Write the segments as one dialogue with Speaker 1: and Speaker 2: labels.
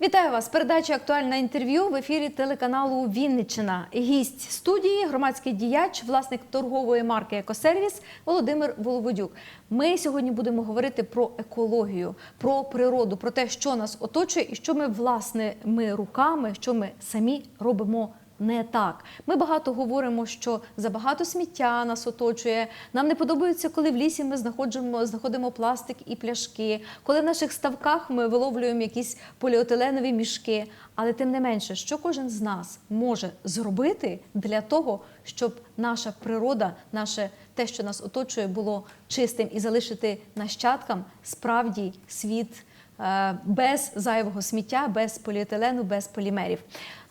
Speaker 1: Вітаю вас! Передача актуальне інтерв'ю в ефірі телеканалу Вінниччина. Гість студії, громадський діяч, власник торгової марки Екосервіс Володимир Воловодюк. Ми сьогодні будемо говорити про екологію, про природу, про те, що нас оточує, і що ми власними руками, що ми самі робимо. Не так. Ми багато говоримо, що забагато сміття нас оточує. Нам не подобається, коли в лісі ми знаходимо, знаходимо пластик і пляшки, коли в наших ставках ми виловлюємо якісь поліетиленові мішки. Але тим не менше, що кожен з нас може зробити для того, щоб наша природа, наше те, що нас оточує, було чистим і залишити нащадкам справді світ. Е, Без зайвого сміття, без поліетилену, без полімерів.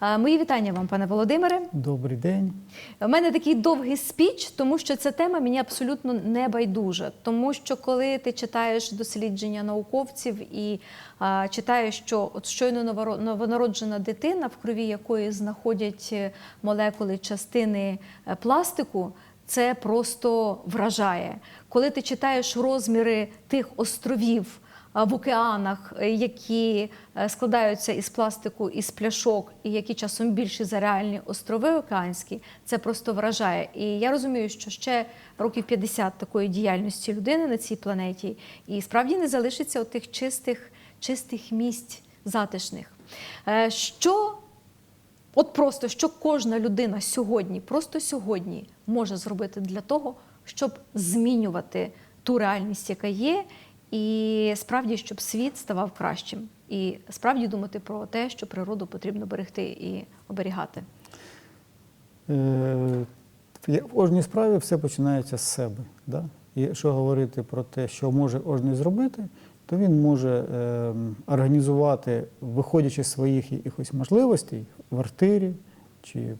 Speaker 1: Е, Мої вітання вам, пане Володимире.
Speaker 2: Добрий день.
Speaker 1: У мене такий довгий спіч, тому що ця тема мені абсолютно не байдужа. Тому що коли ти читаєш дослідження науковців і а, читаєш, що от щойно новонароджена дитина, в крові якої знаходять е, молекули частини е, пластику. Це просто вражає. Коли ти читаєш розміри тих островів в океанах, е, які е, складаються із пластику, із пляшок, і які часом більші за реальні острови океанські, це просто вражає. І я розумію, що ще років 50 такої діяльності людини на цій планеті, і справді не залишиться тих чистих, чистих місць затишних. Е, Що От просто що кожна людина сьогодні, просто сьогодні може зробити для того, щоб змінювати ту реальність, яка є, і справді, щоб світ ставав кращим, і справді думати про те, що природу потрібно берегти і оберігати.
Speaker 2: Е, В кожній справі все починається з себе. Да? І якщо говорити про те, що може кожен зробити, то він може е, організувати, виходячи з своїх якихось можливостей в квартирі чи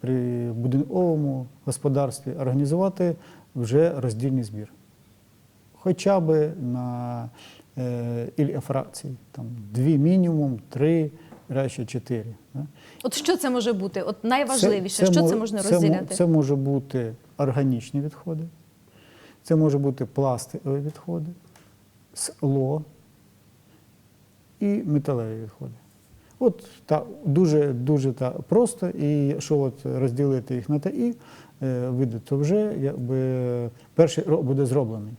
Speaker 2: при будинковому господарстві, організувати вже роздільний збір. Хоча б на е, іль фракції, там дві мінімум, три, краще чотири. Да?
Speaker 1: От що це може бути? От найважливіше, що це можна
Speaker 2: мо-
Speaker 1: розділяти?
Speaker 2: Це, може бути органічні відходи, це може бути пластикові відходи, скло і металеві відходи. От та, дуже, дуже та, просто, і якщо от розділити їх на ТІ, е, види, то вже якби, перший крок буде зроблений.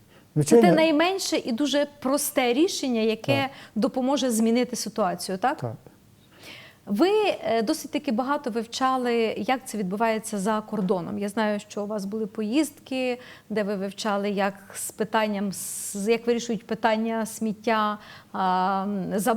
Speaker 1: Це те найменше і дуже просте рішення, яке
Speaker 2: Так.
Speaker 1: допоможе змінити ситуацію, так?
Speaker 2: так.
Speaker 1: Ви е, досить таки багато вивчали, як це відбувається за кордоном. Я знаю, що у вас були поїздки, де ви вивчали, як з питанням як вирішують питання сміття,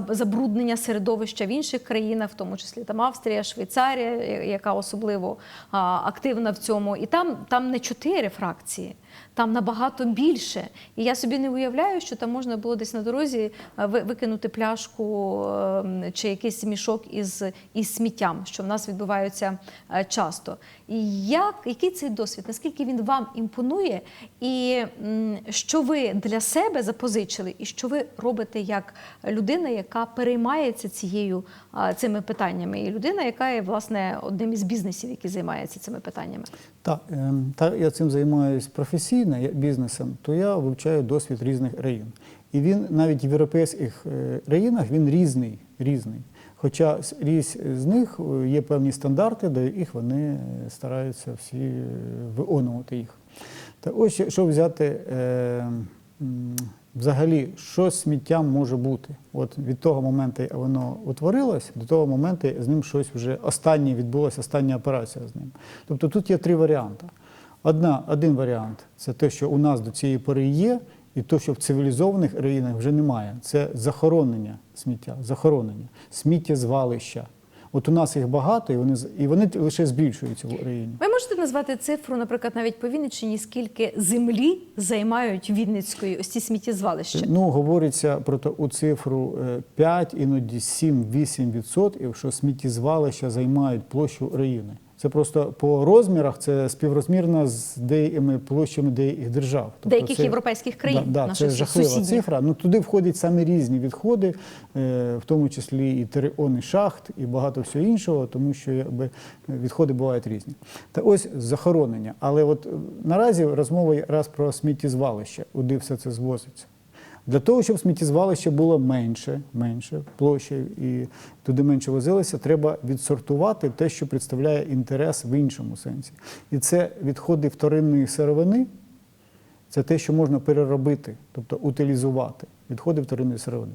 Speaker 1: забруднення середовища в інших країнах, в тому числі там Австрія, Швейцарія, яка особливо активна в цьому. І там, там не чотири фракції. Там набагато більше. І я собі не уявляю, що там можна було десь на дорозі е, викинути пляшку е, чи якийсь мішок із, із сміттям, що в нас відбуваються е, часто. І як, який цей досвід? Наскільки він вам імпонує? І що ви для себе запозичили, і що ви робите як людина, яка переймається цією цими питаннями, і людина, яка є власне одним із бізнесів, який займається цими питаннями?
Speaker 2: Так, ем, так я цим займаюся професійно я- бізнесом, то я вивчаю досвід різних країн. І він навіть в європейських е, країнах він різний. різний. Хоча різь з них е, є певні стандарти, до яких вони е, стараються всі виконувати їх. Та ось якщо взяти взагалі, що з сміттям може бути? От від того моменту, як воно утворилось, до того моменту з ним щось вже останнє відбулося, остання операція з ним. Тобто тут є три варіанти. Одна, один варіант це те, що у нас до цієї пори є, і те, що в цивілізованих країнах вже немає. Це захоронення сміття, захоронення, сміттєзвалища. От у нас їх багато, і вони, і вони лише збільшуються в Україні.
Speaker 1: Ви можете назвати цифру, наприклад, навіть по Вінниччині, скільки землі займають Вінницької ось ці сміттєзвалища?
Speaker 2: Ну, говориться про таку цифру е, 5, іноді 7-8%, що сміттєзвалища займають площу України. Це просто по розмірах це співрозмірно з деякими площами деяких держав. Тобто
Speaker 1: Деяких
Speaker 2: це-
Speaker 1: європейських країн,
Speaker 2: Да, да,
Speaker 1: наших
Speaker 2: це жахлива
Speaker 1: сусідніх.
Speaker 2: цифра. Ну туди входять самі різні відходи, е, в тому числі і тереони шахт, і багато всього іншого, тому що якби відходи бувають різні. Та ось захоронення. Але от е, наразі розмова якраз про сміттєзвалище, куди все це звозиться. Для того, щоб сміттєзвалище було менше, менше площею і туди менше возилося, треба відсортувати те, що представляє інтерес в іншому сенсі. І це відходи вторинної сировини, це те, що можна переробити, тобто утилізувати. Відходи вторинної сировини.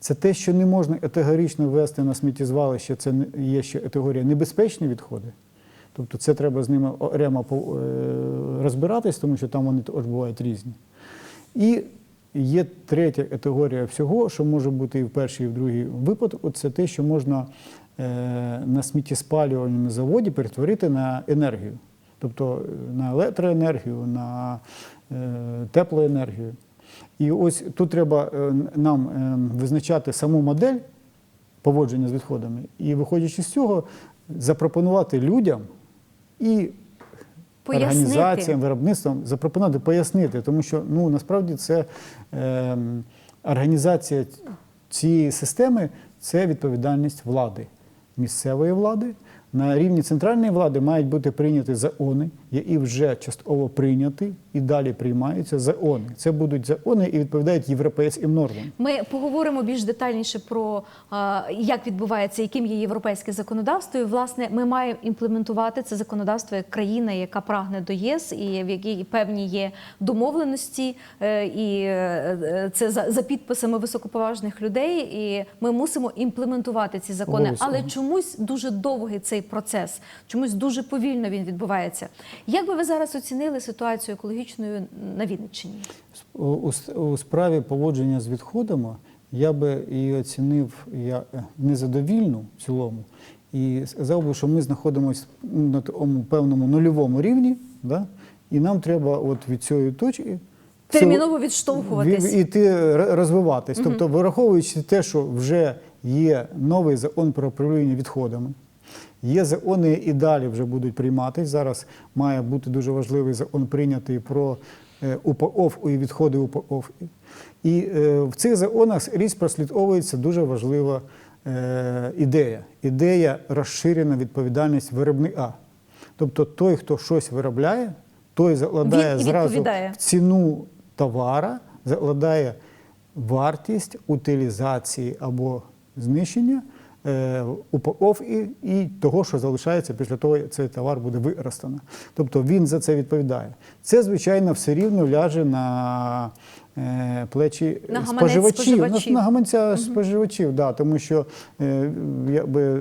Speaker 2: Це те, що не можна категорично ввести на сміттєзвалище, це є ще категорія небезпечні відходи. Тобто це треба з ними окремо е, розбиратись, тому що там вони теж бувають різні. І є третя категорія всього, що може бути і в першій, і в другій випадку, це те, що можна е, на сміттєспалювальному заводі перетворити на енергію. Тобто е, на електроенергію, на е, теплоенергію. І ось тут треба нам визначати саму модель поводження з відходами, і, виходячи з цього, запропонувати людям і
Speaker 1: Пояснити.
Speaker 2: організаціям, виробництвам запропонувати пояснити, тому що ну насправді це е, організація цієї системи це відповідальність влади, місцевої влади. На рівні центральної влади мають бути прийняті закони, які вже частково прийняті і далі приймаються закони. Це будуть закони і відповідають європейським нормам.
Speaker 1: Ми поговоримо більш детальніше про як відбувається, яким є європейське законодавство. І власне ми маємо імплементувати це законодавство як країна, яка прагне до ЄС, і в якій певні є домовленості, е, і е, це за, за підписами високоповажних людей. І ми мусимо імплементувати ці закони.
Speaker 2: Обов'язково.
Speaker 1: Але чомусь дуже довгий цей процес, чомусь дуже повільно він відбувається. Як би ви зараз оцінили ситуацію екологічною на Вінниччині?
Speaker 2: У, у справі поводження з відходами я би її оцінив як незадовільну в цілому. І сказав би, що ми знаходимося на такому певному нульовому рівні, да? і нам треба от від цієї точки
Speaker 1: Терміново відштовхуватись.
Speaker 2: від- іти р- розвиватись. Тобто, враховуючи те, що вже є новий закон про управління відходами, є закони і далі вже будуть прийматись. Зараз має бути дуже важливий закон прийнятий про е, упаковку і відходи упаковки. І е, в цих законах різь прослідковується дуже важлива е, ідея. Ідея розширена відповідальність виробника. Тобто той, хто щось виробляє, той закладає зразу в ціну товара, закладає вартість утилізації або знищення е, упаковки і того, що залишається після того, як цей товар буде використано. Тобто він за це відповідає. Це, звичайно, все рівно ляже на е, плечі
Speaker 1: На
Speaker 2: споживачів,
Speaker 1: споживачів.
Speaker 2: На, на гаманця споживачів, да, тому що е, якби,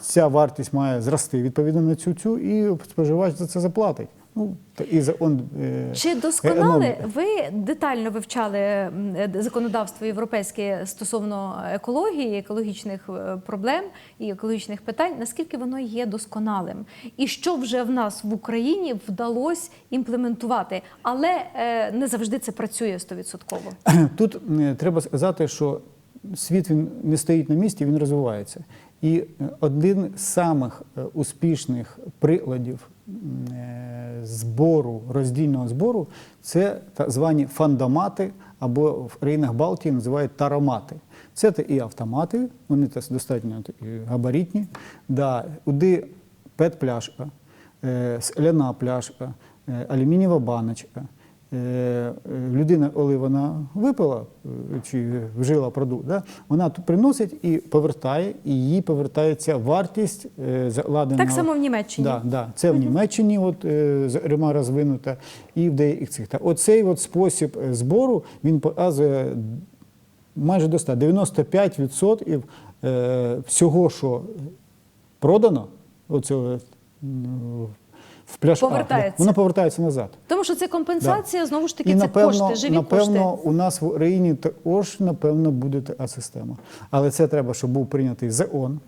Speaker 2: ця вартість має зрости відповідно на цю цю, і споживач за це заплатить. Ну, закон, е,
Speaker 1: Чи досконали
Speaker 2: економіки.
Speaker 1: ви детально вивчали е, законодавство європейське стосовно екології, екологічних е, проблем і екологічних питань? Наскільки воно є досконалим? І що вже в нас в Україні вдалося імплементувати? Але е, не завжди це працює стовідсотково.
Speaker 2: Тут е, треба сказати, що світ він не стоїть на місці, він розвивається. І е, один з самих е, успішних прикладів е, збору, роздільного збору це так звані фандомати, або в країнах Балтії називають таромати. Це і автомати, вони достатньо габаритні, да, куди пет-пляшка, е, скляна пляшка, е, алюмінієва баночка. Е, людина, коли вона випила е, чи вжила продукт, да, вона тут приносить і повертає, і їй повертається вартість е, закладеного.
Speaker 1: Так само в Німеччині.
Speaker 2: Да, да. Це в Німеччині, от, зокрема, розвинута, і в деяких цих. Оцей от спосіб збору він показує майже до 100, 95% е, всього, що продано, оцього, в пляж
Speaker 1: Повертається.
Speaker 2: воно повертається назад.
Speaker 1: Тому що це компенсація, знову ж таки,
Speaker 2: І
Speaker 1: це
Speaker 2: напевно,
Speaker 1: кошти, живі
Speaker 2: напевно,
Speaker 1: кошти.
Speaker 2: у нас в Україні також, напевно, буде така система. Але це треба, щоб був прийнятий ЗОН,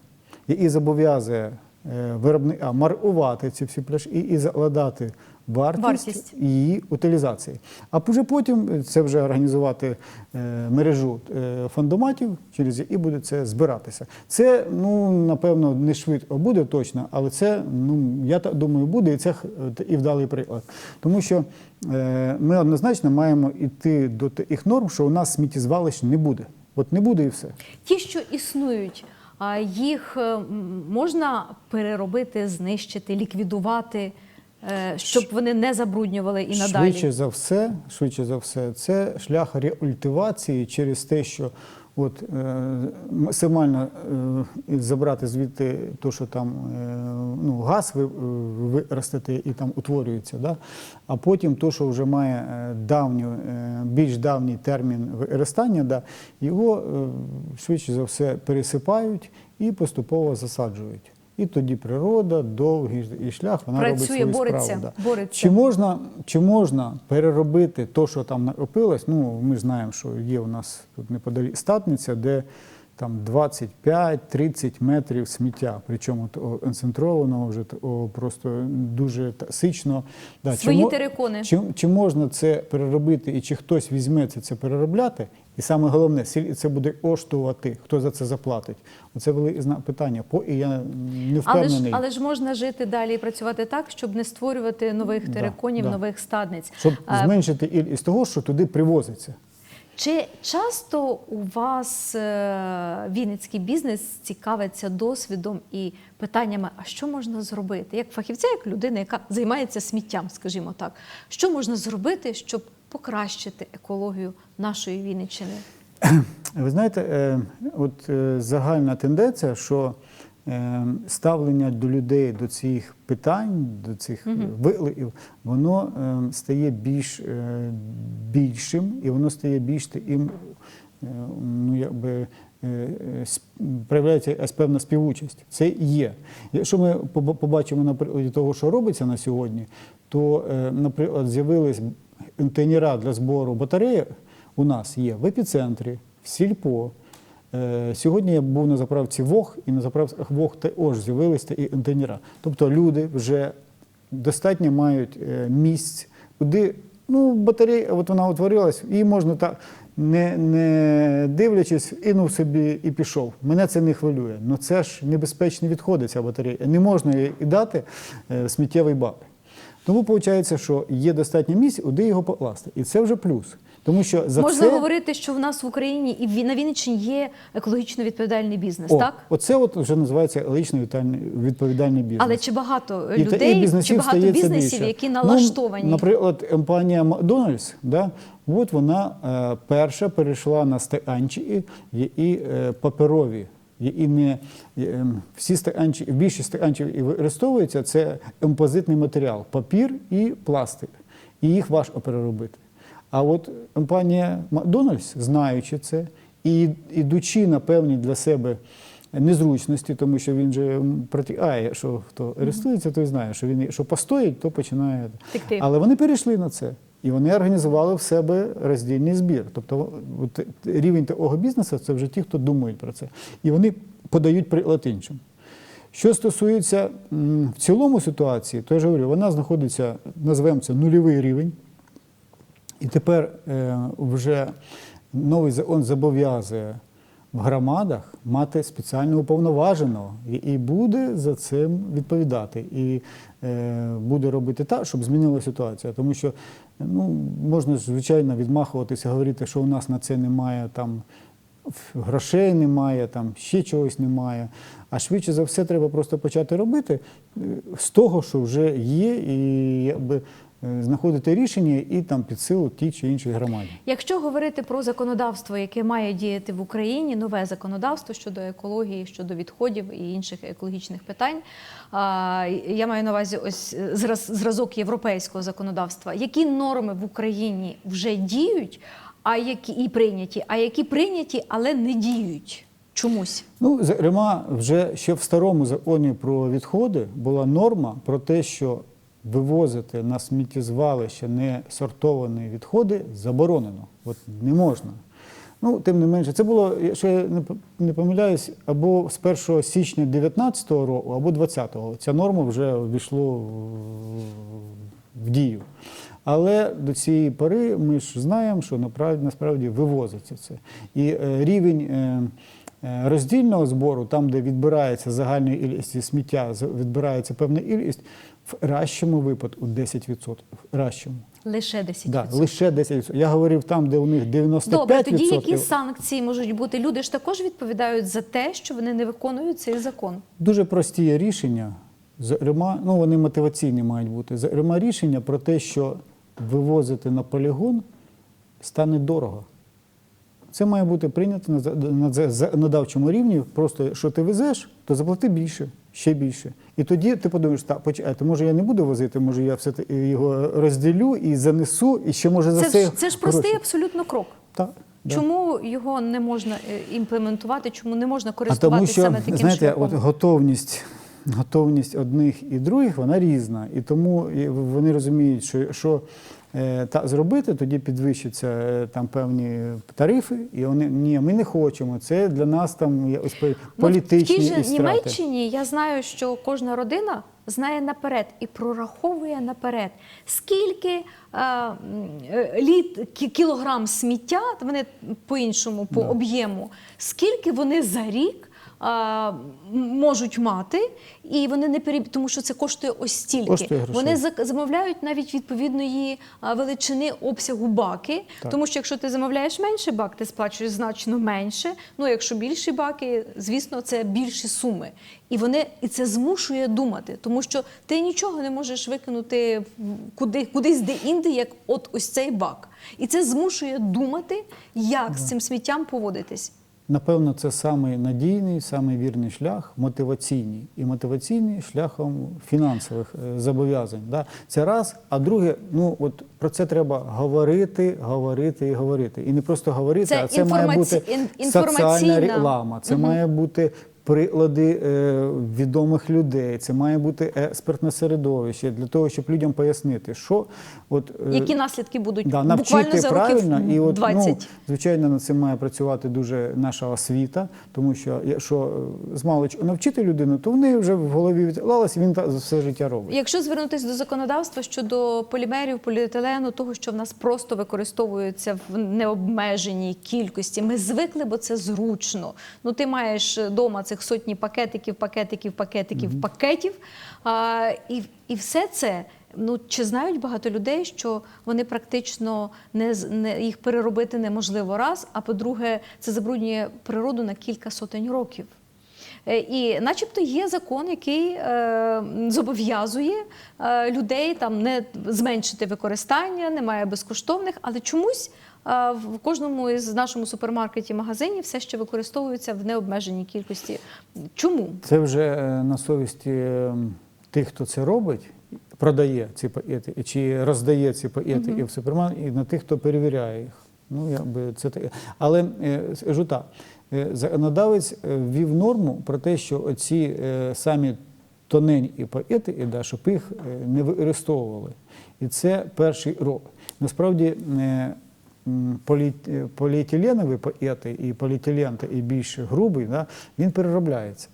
Speaker 2: який зобов'язує е, виробника маркувати ці всі пляшки і закладати вартість,
Speaker 1: Вартість.
Speaker 2: її утилізації. А вже потім це вже організувати е, мережу е, фандоматів, через які буде це збиратися. Це, ну, напевно, не швидко буде точно, але це, ну, я думаю, буде, і це і вдалий приклад. Тому що е, ми однозначно маємо йти до тих норм, що у нас сміттєзвалищ не буде. От не буде і все.
Speaker 1: Ті, що існують, а їх е, можна переробити, знищити, ліквідувати. Е, щоб вони не забруднювали і надалі?
Speaker 2: Швидше за все, швидше за все, це шлях реультивації через те, що от е, максимально е, забрати звідти то, що там е, ну, газ ви, е, виростити і там утворюється, да? а потім то, що вже має е, давню, е, більш давній термін виростання, да? його е, швидше за все пересипають і поступово засаджують. І тоді природа, довгий і шлях, вона робить свою
Speaker 1: бореться,
Speaker 2: справу. Да.
Speaker 1: бореться.
Speaker 2: Чи можна, чи можна переробити те, що там накопилось? Ну, ми знаємо, що є у нас тут неподалік статниця, де там 25-30 метрів сміття, причому концентрованого вже просто дуже сично. Да,
Speaker 1: Свої терикони.
Speaker 2: Чи, чи можна це переробити і чи хтось візьметься це переробляти? І саме головне, скільки це буде коштувати, хто за це заплатить? Оце велике питання. По і я не
Speaker 1: Але ж, але ж можна жити далі і працювати так, щоб не створювати нових
Speaker 2: Да,
Speaker 1: териконів,
Speaker 2: да.
Speaker 1: нових стадниць.
Speaker 2: Щоб
Speaker 1: А,
Speaker 2: зменшити із того, що туди привозиться.
Speaker 1: Чи часто у вас е, вінницький бізнес цікавиться досвідом і питаннями, а що можна зробити? Як фахівця, як людина, яка займається сміттям, скажімо так, що можна зробити, щоб покращити екологію нашої Вінниччини?
Speaker 2: Ви знаєте, е, от е, загальна тенденція, що е, ставлення до людей до цих питань, до цих е, викликів, воно стає більш більшим і воно стає більш таким, ну якби. Проявляється певна співучасть. Це є. Якщо ми побачимо на прикладі того, що робиться на сьогодні, то, наприклад, з'явились контейнера для збору батареї у нас є в епіцентрі, в сільпо. Е, Сьогодні я був на заправці ВОГ, і на заправках ВОГ також з'явилися такі контейнера. Тобто люди вже достатньо мають е, місць, куди ну, батарея, от вона утворилась, її можна так, не, не дивлячись, інув собі і пішов. Мене це не хвилює. Ну це ж небезпечні відходи, ця батарея. Не можна її дати е, сміттєвий бак. Тому виходить, що є достатньо місць, куди його покласти. І це вже плюс. Тому що за
Speaker 1: Можна
Speaker 2: це...
Speaker 1: говорити, що в нас в Україні і на Вінниччині є екологічно відповідальний бізнес,
Speaker 2: О,
Speaker 1: так?
Speaker 2: Оце от вже називається екологічно відповідальний- бізнес.
Speaker 1: Але чи багато
Speaker 2: І і
Speaker 1: людей, чи багато бізнесів,
Speaker 2: більше.
Speaker 1: які
Speaker 2: Ну,
Speaker 1: налаштовані?
Speaker 2: наприклад, компанія Макдональдс, да, от вона е, перша перейшла на стаканчики, які е, паперові. І не е, всі стаканчики, більшість стаканчиків і використовуються це композитний матеріал, папір і пластик. І їх важко переробити. А от компанія Макдональдс, знаючи це, і ідучи на певні для себе незручності, тому що він же протікає, що хто користується, той знає, що він що постоїть, то починає.
Speaker 1: Текти.
Speaker 2: Але вони перейшли на це. І вони організували в себе роздільний збір. Тобто от, рівень такого бізнесу це вже ті, хто думають про це. І вони подають приклад іншим. Що стосується в цілому ситуації, то я ж говорю, вона знаходиться, називаємо це нульовий рівень. І тепер е, вже новий закон зобов'язує в громадах мати спеціально уповноваженого і, буде за цим відповідати. І е, буде робити так, щоб змінила ситуація. Тому що ну, можна звичайно відмахуватися, говорити, що у нас на це немає там. Грошей немає, там ще чогось немає. А швидше за все треба просто почати робити е, з того, що вже є, і якби знаходити рішення і там під силу тій чи іншій громаді.
Speaker 1: Якщо говорити про законодавство, яке має діяти в Україні, нове законодавство щодо екології, щодо відходів і інших екологічних питань, я маю на увазі ось е, зраз- зразок європейського законодавства. Які норми в Україні вже діють, а які і прийняті, а які прийняті, але не діють чомусь?
Speaker 2: Ну, зокрема, вже ще в старому законі про відходи була норма про те, що вивозити на сміттєзвалище не сортовані відходи заборонено. От не можна. Ну, тим не менше, це було, якщо я не помиляюсь, або з 1 січня 2019 року, або 2020-го. Ця норма вже ввійшла в дію. Але до цієї пори ми ж знаємо, що насправді вивозиться це. І е, рівень е, е, роздільного збору, там, де відбирається загальна кількість сміття, відбирається певна кількість, в кращому випадку 10%. В кращому.
Speaker 1: Лише 10%.
Speaker 2: Да, лише 10%. Я говорив там, де у них 95%.
Speaker 1: Добре, тоді які санкції можуть бути? Люди ж також відповідають за те, що вони не виконують цей закон.
Speaker 2: Дуже прості рішення. Зокрема, ну вони мотиваційні мають бути. Зокрема, рішення про те, що вивозити на полігон стане дорого. Це має бути прийнято на за- за- законодавчому рівні. Просто що ти везеш, то заплати більше, ще більше. І тоді ти подумаєш, так, почекайте, може я не буду возити, може я все його розділю і занесу, і ще може за
Speaker 1: Це,
Speaker 2: це.
Speaker 1: ж, це ж простий
Speaker 2: гроші.
Speaker 1: абсолютно крок.
Speaker 2: Так, да.
Speaker 1: Чому його не можна е, імплементувати? Чому не можна
Speaker 2: А
Speaker 1: користуватися
Speaker 2: тому що,
Speaker 1: саме таким
Speaker 2: знаєте,
Speaker 1: шляхом?
Speaker 2: от готовність, готовність одних і других, вона різна. І тому вони розуміють, що, що е, так зробити, тоді підвищаться е, там певні тарифи, і вони ні, ми не хочемо. Це для нас там ось пе-
Speaker 1: Ну, в тій
Speaker 2: і
Speaker 1: же
Speaker 2: страти.
Speaker 1: Німеччині я знаю, що кожна родина знає наперед і прораховує наперед, скільки е, літ, кілограм сміття, вони по-іншому, по
Speaker 2: Да.
Speaker 1: об'єму, скільки вони за рік. Е, Можуть мати, і вони не переб... тому що це коштує ось стільки.
Speaker 2: Коштує
Speaker 1: вони замовляють навіть відповідної величини обсягу баки,
Speaker 2: Так.
Speaker 1: тому що якщо ти замовляєш менше бак, ти сплачуєш значно менше. Ну якщо більші баки, звісно, це більші суми. І вони і це змушує думати, тому що ти нічого не можеш викинути куди, кудись де-інде, як от ось цей бак. І це змушує думати, як з цим сміттям поводитись.
Speaker 2: Напевно, це самий надійний, самий вірний шлях, мотиваційний. І мотиваційний шляхом фінансових е, зобов'язань. Да? Це раз. А друге, ну от про це треба говорити, говорити і говорити. І не просто говорити,
Speaker 1: Це
Speaker 2: а це має бути соціальна реклама, це має бути. Приклади е, відомих людей, це має бути експертне середовище для того, щоб людям пояснити, що от е,
Speaker 1: Які наслідки будуть
Speaker 2: Да, навчити
Speaker 1: за
Speaker 2: правильно,
Speaker 1: років
Speaker 2: і от
Speaker 1: 20.
Speaker 2: ну, звичайно над цим має працювати дуже наша освіта, тому що якщо е, з маличку навчити людину, то в неї вже в голові відклалось, і він так все життя робить.
Speaker 1: Якщо звернутися до законодавства щодо полімерів, поліетилену, того, що в нас просто використовується в необмеженій кількості, ми звикли, бо це зручно. Ну, ти маєш вдома цих сотні пакетиків, пакетиків, пакетиків, пакетів. А, і, і все це. Ну чи знають багато людей, що вони практично не, не їх переробити неможливо раз. А по-друге, це забруднює природу на кілька сотень років. Е, І, начебто, є закон, який е, зобов'язує е, людей там не зменшити використання, немає безкоштовних, але чомусь в кожному із нашому супермаркеті магазинів все ще використовується в необмеженій кількості. Чому?
Speaker 2: Це вже е, на совісті е, тих, хто це робить, продає ці пакети, чи роздає ці пакети і в супермаркет, і на тих, хто перевіряє їх. Ну, якби це таке. Але е, скажу так, е, законодавець ввів норму про те, що оці самі тоненькі пакети, і да, щоб їх не використовували. І це перший крок. Насправді полі- е, і поліетилен, і більш грубий, да, він переробляється.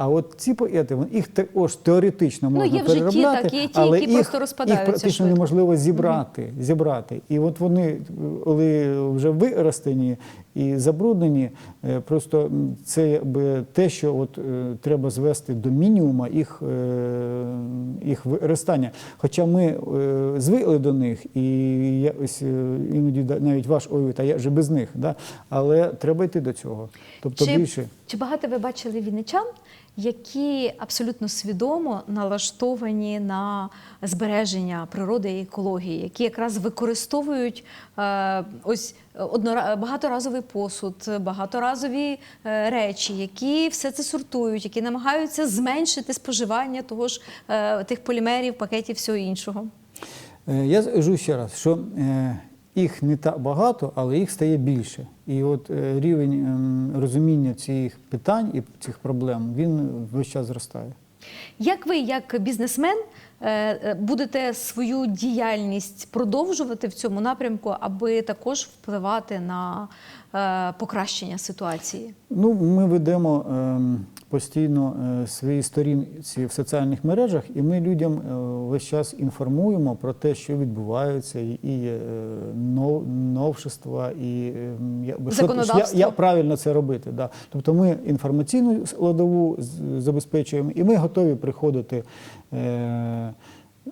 Speaker 2: А от ці вон- їх також теоретично
Speaker 1: Ну,
Speaker 2: можна
Speaker 1: є в житті, так, є ті,
Speaker 2: але
Speaker 1: які
Speaker 2: їх,
Speaker 1: просто розпадаються
Speaker 2: їх практично
Speaker 1: швидко.
Speaker 2: неможливо зібрати, зібрати. І от вони, коли вже виростені і забруднені, е, просто це те, що от, е, треба звести до мінімуму їх, е, їх використання. Хоча ми звикли до них, і якось е, іноді навіть ваш ой, та я вже без них. Да? Але треба йти до цього. Тобто
Speaker 1: Чи,
Speaker 2: більше.
Speaker 1: чи багато ви бачили вінничан, які абсолютно свідомо налаштовані на збереження природи і екології, які якраз використовують е, ось однора... багаторазовий посуд, багаторазові е, речі, які все це сортують, які намагаються зменшити споживання того ж е, тих полімерів, пакетів, всього іншого.
Speaker 2: Я скажу ще раз, що їх не так багато, але їх стає більше. І от е, рівень ем, розуміння цих питань і цих проблем він весь час зростає.
Speaker 1: Як ви, як бізнесмен, будете свою діяльність продовжувати в цьому напрямку, аби також впливати на е, покращення ситуації?
Speaker 2: Ну, ми ведемо ем, постійно е, свої сторінці в соціальних мережах, і ми людям е, весь час інформуємо про те, що відбувається, і, і е, нов, новшества, і ем, як, як правильно це робити. Да. Тобто ми інформаційну складову забезпечуємо, і ми готові приходити е,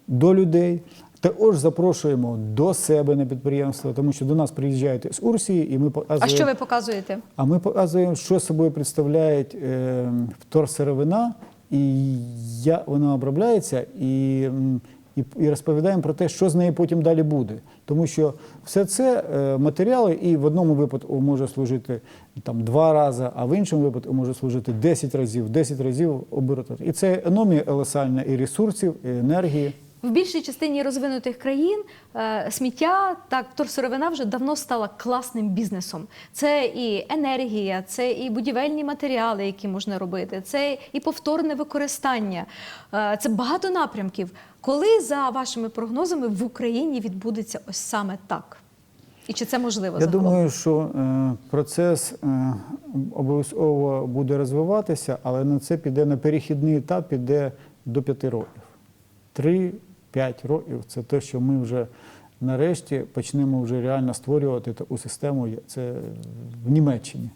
Speaker 2: до людей. Також запрошуємо до себе на підприємство, тому що до нас приїжджають екскурсії, і ми показуємо.
Speaker 1: А що ви показуєте?
Speaker 2: А ми показуємо, що собою представляють е, вторсировина і я, вона обробляється і, і, і розповідаємо про те, що з нею потім далі буде. Тому що все це е, матеріали, і в одному випадку може служити там, два рази, а в іншому випадку може служити 10 разів, 10 разів обороти. І це економія елесальна і ресурсів, і енергії.
Speaker 1: В більшій частині розвинутих країн е, сміття та вторсировина вже давно стала класним бізнесом. Це і енергія, це і будівельні матеріали, які можна робити, це і повторне використання. Е, це багато напрямків. Коли за вашими прогнозами в Україні відбудеться ось саме так? І чи це можливо
Speaker 2: Я
Speaker 1: загалом?
Speaker 2: думаю, що е, процес обов'язково буде розвиватися, але на це піде на перехідний етап, піде до 5 років. 3-5 років це те, що ми вже нарешті почнемо вже реально створювати таку систему. Це в Німеччині.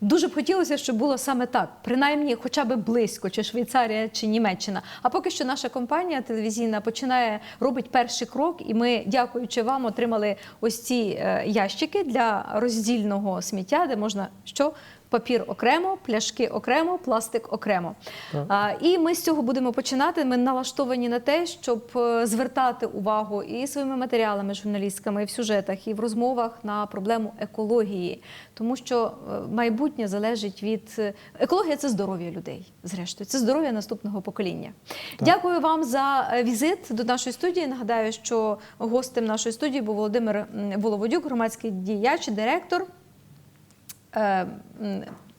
Speaker 1: Дуже б хотілося, щоб було саме так, принаймні, хоча б близько, чи Швейцарія, чи Німеччина. А поки що наша компанія телевізійна починає робить перший крок, і ми, дякуючи вам, отримали ось ці е, ящики для роздільного сміття, де можна що. Папір окремо, пляшки окремо, пластик окремо.
Speaker 2: Так.
Speaker 1: А, і ми з цього будемо починати. Ми налаштовані на те, щоб е, звертати увагу і своїми матеріалами журналістками, і в сюжетах, і в розмовах на проблему екології, тому що е, майбутнє залежить від е, екологія це здоров'я людей. Зрештою, це здоров'я наступного покоління. Дякую вам за візит до нашої студії. Нагадаю, що гостем нашої студії був Володимир Воловодюк, громадський діяч, директор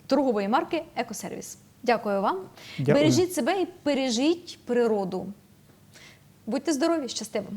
Speaker 1: торгової марки Екосервіс. Дякую вам.
Speaker 2: Дякую.
Speaker 1: Бережіть себе і бережіть природу. Будьте здорові, щастиво!